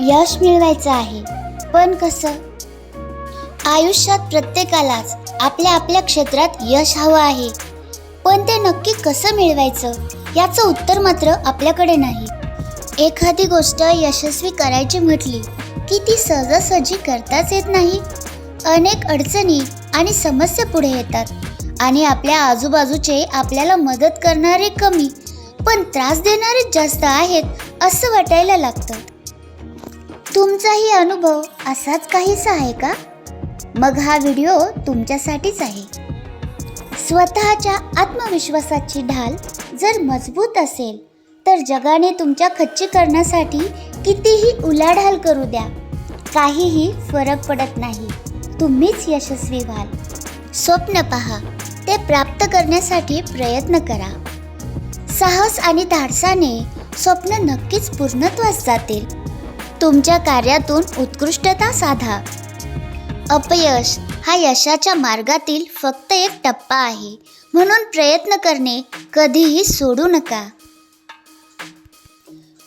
यश मिळवायचं आहे. पण कसं? आयुष्यात प्रत्येकालाच आपल्या आपल्या क्षेत्रात यश हवं आहे. पण ते नक्की कसं मिळवायचं? याचं उत्तर मात्र आपल्याकडे नाही. एखादी गोष्ट यशस्वी करायची म्हटली की ती सहजासहजी करताच येत नाही. अनेक अडचणी आणि समस्या पुढे येतात आणि आपल्या आजूबाजूचे आपल्याला मदत करणारे कमी पण त्रास देणारे जास्त आहेत असं वाटायला लागतं. तुमचाही अनुभव असाच काहीसा आहे का? मग हा व्हिडिओ तुमच्यासाठीच आहे. स्वतःच्या आत्मविश्वासाची ढाल जर मजबूत असेल तर जगाने तुमच्या खच्ची करण्यासाठी कितीही उलाढाल करू द्या. काहीही फरक पडत नाही. तुम्हीच यशस्वी व्हाल. स्वप्न पहा. ते प्राप्त करण्यासाठी प्रयत्न करा. साहस आणि धाडसाने स्वप्न नक्कीच पूर्णत्वास जातील. तुमच्या कार्यातून उत्कृष्टता साधा. अपयश हा यशाच्या मार्गातील फक्त एक टप्पा आहे. म्हणून प्रयत्न करणे कधीही सोडू नका.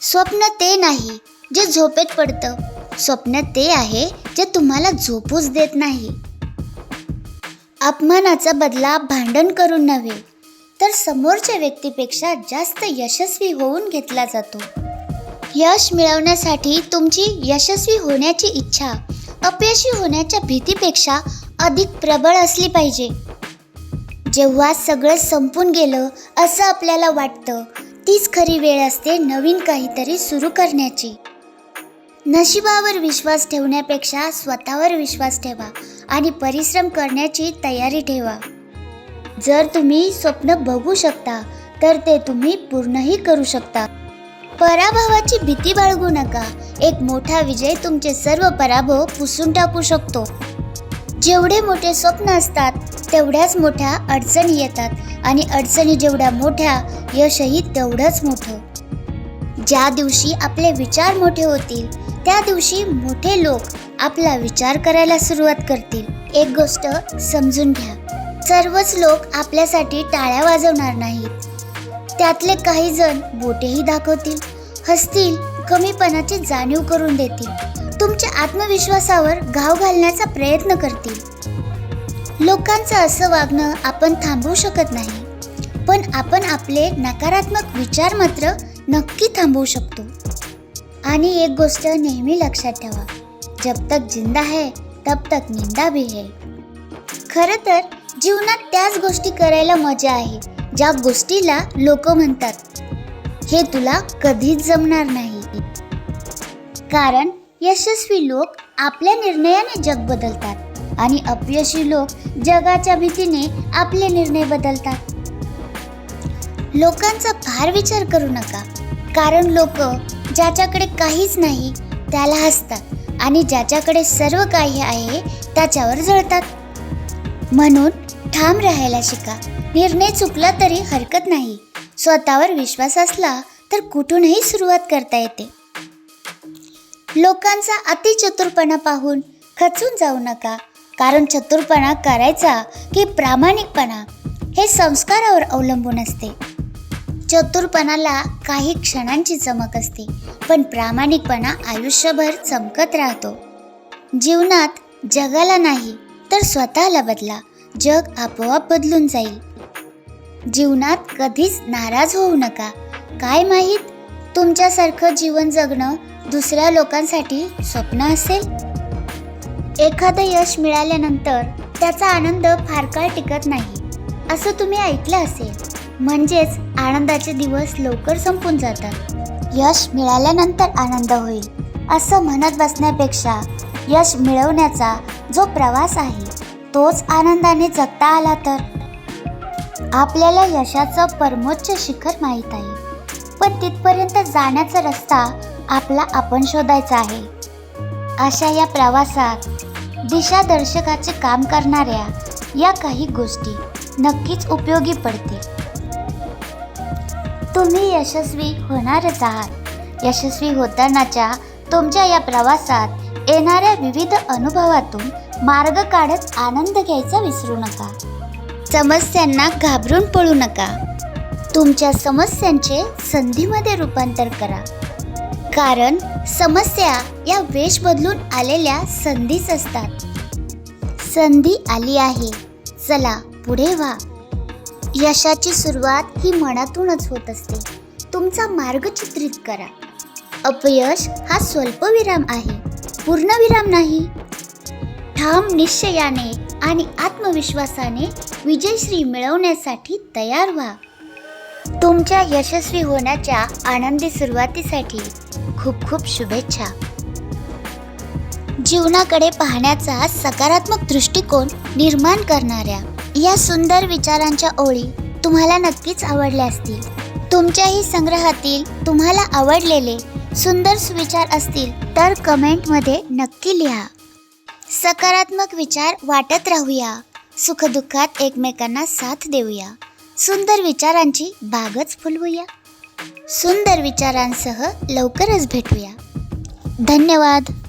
स्वप्न ते नाही जे झोपेत पडतं. स्वप्न ते आहे जे तुम्हाला झोपूच देत नाही. अपमानाचा बदला भांडण करून नव्हे तर समोरच्या व्यक्तीपेक्षा जास्त यशस्वी होऊन घेतला जातो. यश मिळवण्यासाठी तुमची यशस्वी होण्याची इच्छा अपयशी होण्याच्या भीतीपेक्षा अधिक प्रबळ असली पाहिजे. जेव्हा सगळं संपून गेलं असं आपल्याला वाटतं तीच खरी वेळ असते नवीन काहीतरी सुरू करण्याची. नशिबावर विश्वास ठेवण्यापेक्षा स्वतःवर विश्वास ठेवा आणि परिश्रम करण्याची तयारी ठेवा. जर तुम्ही स्वप्न बघू शकता तर ते तुम्ही पूर्णही करू शकता. पराभवाची भीती बाळगू नका. एक मोठा विजय तुमचे सर्व पराभव पुसून टाकू शकतो. जेवढे मोठे स्वप्न असतात तेवढ्याच मोठ्या अडचणी येतात आणि अडचणी जेवढ्या मोठ्या यशही तेवढंच मोठं. ज्या दिवशी आपले विचार मोठे होतील त्या दिवशी मोठे लोक आपला विचार करायला सुरुवात करतील. एक गोष्ट समजून घ्या. सर्वच लोक आपल्यासाठी टाळ्या वाजवणार नाहीत. त्यातले काही जण बोटेही दाखवतील हसतील कमीपणाची जाणीव करून देतील. तुमच्या आत्मविश्वासावर घाव घालण्याचा प्रयत्न करतील. लोकांचं असं वागणं आपण थांबवू शकत नाही पण आपण आपले नकारात्मक विचार मात्र नक्की थांबवू शकतो. आणि एक गोष्ट नेहमी लक्षात ठेवा जब तक जिंदा है तब तक निंदा भी है. खरं तर जीवनात त्याच गोष्टी करायला मजा आहे ज्या गोष्टीला लोक म्हणतात हे तुला कधीच जमणार नाही. कारण यशस्वी लोक आपल्या निर्णयाने जग बदलतात आणि अपयशी लोक जगाच्या भीतीने आपले निर्णय बदलतात. लोकांचा फार विचार करू नका कारण लोक ज्याच्याकडे काहीच नाही त्याला हसतात आणि ज्याच्याकडे सर्व काही आहे त्याच्यावर जळतात. म्हणून ठाम राहायला शिका. निर्णय चुकला तरी हरकत नाही. स्वतःवर विश्वास असला तर कुठूनही सुरुवात करता येते. लोकांचा अति चतुरपणा पाहून खचून जाऊ नका. कारण चतुरपणा करायचा की प्रामाणिकपणा हे संस्कारावर अवलंबून असते. चतुरपणाला काही क्षणांची चमक असते पण प्रामाणिकपणा आयुष्यभर चमकत राहतो. जीवनात जगाला नाही तर स्वतःला बदला. जग आपोआप बदलून जाईल. जीवनात कधीच नाराज होऊ नका. काय माहीत तुमच्यासारखं जीवन जगणं दुसऱ्या लोकांसाठी स्वप्न असेल? एखादं यश मिळाल्यानंतर त्याचा आनंद फार काळ टिकत नाही. असं तुम्ही ऐकलं असेल. म्हणजेच आनंदाचे दिवस लवकर संपून जातात. यश मिळाल्यानंतर आनंद होईल. असं म्हणत बसण्यापेक्षा यश मिळवण्याचा जो प्रवास आहे तोच आनंदाने जगता आला तर? आपल्याला यशाचं परमोच्च शिखर माहीत आहे. पण तिथपर्यंत जाण्याचा रस्ता आपला आपण शोधायचा आहे. अशा या प्रवासात दिशादर्शकाचे काम करणाऱ्या या काही गोष्टी नक्कीच उपयोगी पडतील. तुम्ही यशस्वी होणारच आहात. यशस्वी होतानाच्या तुमच्या या प्रवासात येणाऱ्या विविध अनुभवातून मार्ग काढत आनंद घ्यायचा विसरू नका. समस्यांना घाबरून पळू नका. तुमच्या समस्यांचे संधीमध्ये रूपांतर करा. कारण समस्या या वेश बदलून आलेल्या संधीच असतात. संधी आली आहे. चला पुढे व्हा. यशाची सुरुवात ही मनातूनच होत असते. तुमचा मार्ग चित्रित करा. अपयश हा स्वल्पविराम आहे. पूर्णविराम नाही. ठाम निश्चयाने आणि आत्मविश्वासाने विजयश्री मिळवण्यासाठी तयार व्हा. तुमच्या यशस्वी होण्याच्या आनंदी सुरुवातीसाठी खूप खूप शुभेच्छा. जीवनाकडे पाहण्याचा सकारात्मक दृष्टिकोन निर्माण करणाऱ्या या सुंदर विचारांच्या ओळी तुम्हाला नक्कीच आवडल्या असतील. तुमच्याही संग्रहातील तुम्हाला आवडलेले सुंदर सुविचार असतील तर कमेंटमध्ये नक्की लिहा. सकारात्मक विचार वाटत राहूया. सुखदुःखात एकमेकांना साथ देऊया. सुंदर विचारांची बागच फुलवूया. सुंदर विचारांसह लवकरच भेटूया. धन्यवाद.